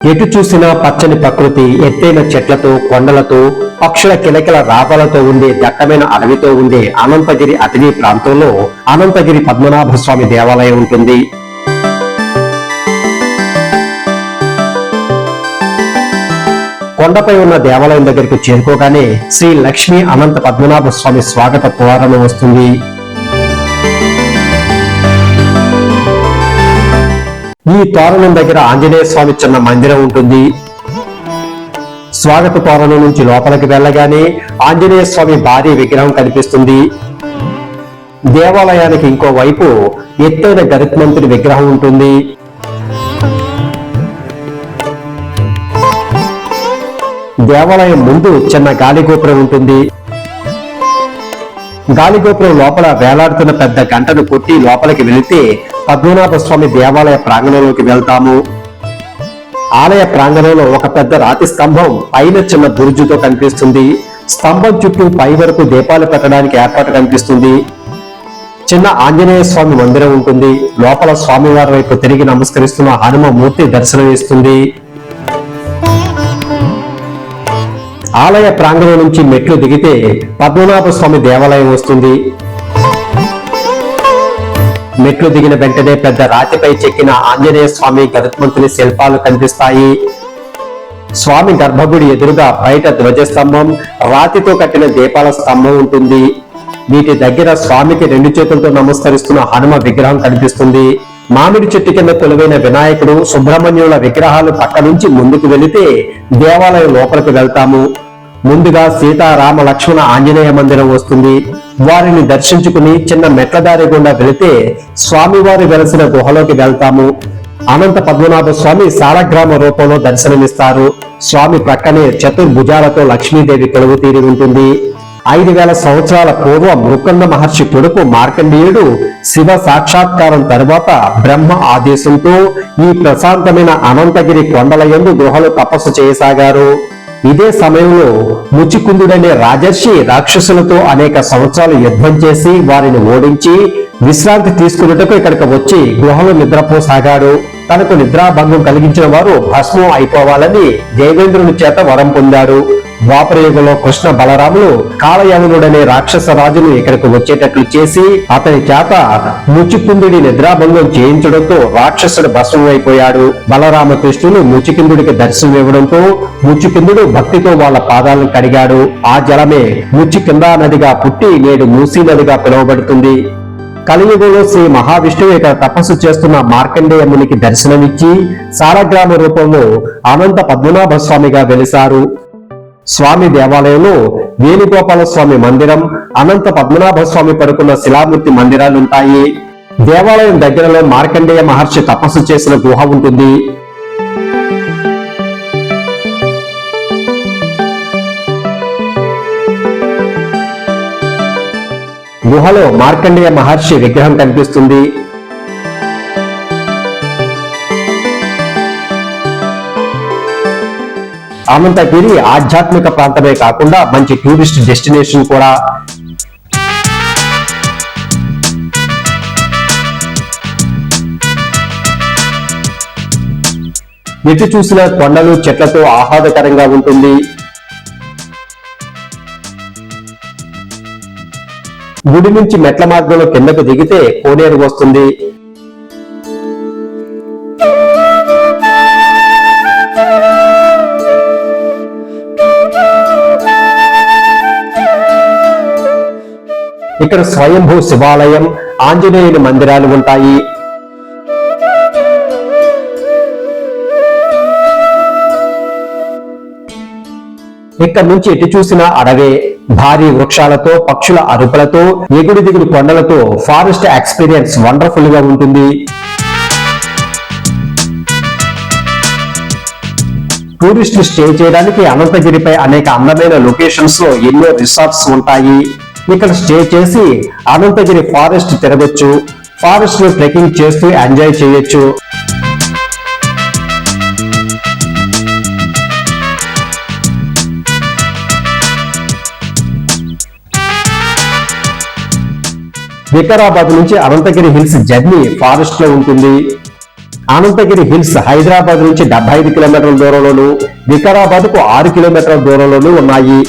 ఎటు చూసినా పచ్చని ప్రకృతి ఎత్తైన చెట్లతో కొండలతో పక్షుల కిలకిల రాపాలతో ఉండే దట్టమైన అడవితో ఉండే అనంతగిరి అటవీ ప్రాంతంలో అనంతగిరి పద్మనాభ స్వామి దేవాలయం ఉంటుంది. కొండపై ఉన్న దేవాలయం దగ్గరికి చేరుకోగానే శ్రీ లక్ష్మీ అనంత పద్మనాభ స్వామి స్వాగత ద్వారం వస్తుంది. ఈ తోరణం దగ్గర ఆంజనేయ స్వామి చిన్న మందిరం ఉంటుంది. స్వాగత తోరణం నుంచి లోపలికి వెళ్ళగానే ఆంజనేయ స్వామి భారీ విగ్రహం కనిపిస్తుంది. దేవాలయానికి ఇంకో వైపు ఎత్తైన గరుత్మంతుడి విగ్రహం ఉంటుంది. దేవాలయం ముందు చిన్న గాలిగోపురం ఉంటుంది. గాలిగోపురం లోపల వేలాడుతున్న పెద్ద గంటను కొట్టి లోపలికి వెళితే పద్మనాభ స్వామి దేవాలయ ప్రాంగణంలోకి వెళ్తాము. ఆలయ ప్రాంగణంలో ఒక పెద్ద రాతి స్తంభం పైన చిన్న బురుజుతో కనిపిస్తుంది. స్తంభం చుట్టూ పై వరకు దీపాలు పెట్టడానికి ఏర్పాటు కనిపిస్తుంది. చిన్న ఆంజనేయ స్వామి మందిరం ఉంటుంది. లోపల స్వామివారి వైపు తిరిగి నమస్కరిస్తున్న హనుమ మూర్తి దర్శనమిస్తుంది. ఆలయ ప్రాంగణం నుంచి మెట్లు దిగితే పద్మనాభ స్వామి దేవాలయం వస్తుంది. మెట్లు దిగిన వెంటనే పెద్ద రాతిపై చెక్కిన ఆంజనేయ స్వామి గరుత్మంతుని శిల్పాలు కనిపిస్తాయి. స్వామి గర్భగుడి ఎదురుగా బయట ధ్వజస్తంభం రాతితో కట్టిన దీపాల స్తంభం ఉంటుంది. వీటి దగ్గర స్వామికి రెండు చేతులతో నమస్కరిస్తున్న హనుమ విగ్రహం కనిపిస్తుంది. మామిడి చెట్టు కింద కొలువైన వినాయకుడు సుబ్రహ్మణ్యుల విగ్రహాలు పక్క నుంచి ముందుకు వెళితే దేవాలయం లోపలికి వెళ్తాము. ముందుగా సీతారామ లక్ష్మణ ఆంజనేయ మందిరం వస్తుంది. వారిని దర్శించుకుని చిన్న మెట్లదారి గుండా వెళితే స్వామివారి వెలసిన గుహలోకి వెళ్తాము. అనంత పద్మనాభ స్వామి సాలగ్రామ రూపంలో దర్శనమిస్తారు. స్వామి ప్రక్కనే చతుర్భుజాలతో లక్ష్మీదేవి కొలువు తీరి ఉంటుంది. ఐదు వేల సంవత్సరాల పూర్వం మృకంద మహర్షి కొడుకు మార్కండేయుడు శివ సాక్షాత్కారం తరువాత బ్రహ్మ ఆదేశంతో ఈ ప్రశాంతమైన అనంతగిరి కొండల ఎందు గృహలు తపస్సు చేయసాగారు. ఇదే సమయంలో ముచికుందుడనే రాజర్షి రాక్షసులతో అనేక సంవత్సరాలు యుద్ధం చేసి వారిని ఓడించి విశ్రాంతి తీసుకున్నట్టుకు ఇక్కడికి వచ్చి గుహలో నిద్రపోసాగాడు. తనకు నిద్రాభంగం కలిగించిన వారు భస్మం అయిపోవాలని దేవేంద్రుని చేత వరం పొందాడు. ద్వాపరయుగంలో కృష్ణ బలరాములు కాలయవనుడనే రాక్షస రాజును ఇక్కడికి వచ్చేటట్లు చేసి అతని చేత ముచికుందుడి నిద్రాభంగం చేయించడంతో రాక్షసుడు భస్మం బలరామకృష్ణులు ముచికిందుడికి దర్శనం ఇవ్వడంతో ముచ్చుకిందుడు భక్తితో వాళ్ళ పాదాలను కడిగాడు. ఆ జలమే ముచికిందా నదిగా పుట్టి నేడు మూసీ నదిగా పిలువబడుతుంది. కలియుగంలో శ్రీ మహావిష్ణువు ఇక్కడ తపస్సు చేస్తున్న మార్కండేయ మునికి దర్శనమిచ్చి సారగ్రామ రూపంలో అనంత పద్మనాభ స్వామిగా వెలిశారు స్వామి దేవాలయంలో వేణుగోపాల స్వామి మందిరం అనంత పద్మనాభ స్వామి పడుకున్న శిలామూర్తి మందిరాలుంటాయి. దేవాలయం దగ్గరలో మార్కండేయ మహర్షి తపస్సు చేసిన గుహ ఉంటుంది. గుహలో మార్కండేయ మహర్షి విగ్రహం కనిపిస్తుంది. అనంతగిరి ఆధ్యాత్మిక ప్రాంతమే కాకుండా మంచి టూరిస్ట్ డెస్టినేషన్ కూడా. ఎటు చూసిన కొండలు చెట్లతో ఆహ్లాదకరంగా ఉంటుంది. గుడి నుంచి మెట్ల మార్గంలో కిందకు దిగితే కోనేరు వస్తుంది. ఇక్కడ స్వయంభూ శివాలయం ఆంజనేయుని మందిరాలు ఉంటాయి. ఇక్కడ నుంచి ఎటు చూసినా అడవే భారీ వృక్షాలతో పక్షుల అరుపులతో ఎగుడు దిగుడు కొండలతో ఫారెస్ట్ ఎక్స్పీరియన్స్ వండర్ఫుల్గా ఉంటుంది. టూరిస్టులు స్టే చేయడానికి అనంతగిరిపై అనేక అందమైన లొకేషన్స్లో ఎన్నో రిసార్ట్స్ ఉంటాయి. ఇక్కడ స్టే చేసి అనంతగిరి ఫారెస్ట్ తిరగొచ్చు ఫారెస్ట్లో ట్రెక్కింగ్ చేస్తూ ఎంజాయ్ చేయొచ్చు. వికారాబాద్ నుంచి అనంతగిరి హిల్స్ జర్నీ ఫారెస్ట్లో ఉంటుంది. అనంతగిరి హిల్స్ హైదరాబాద్ నుంచి డెబ్బై ఐదు కిలోమీటర్ల దూరంలోను వికారాబాద్కు ఆరు కిలోమీటర్ల దూరంలోనూ ఉన్నాయి.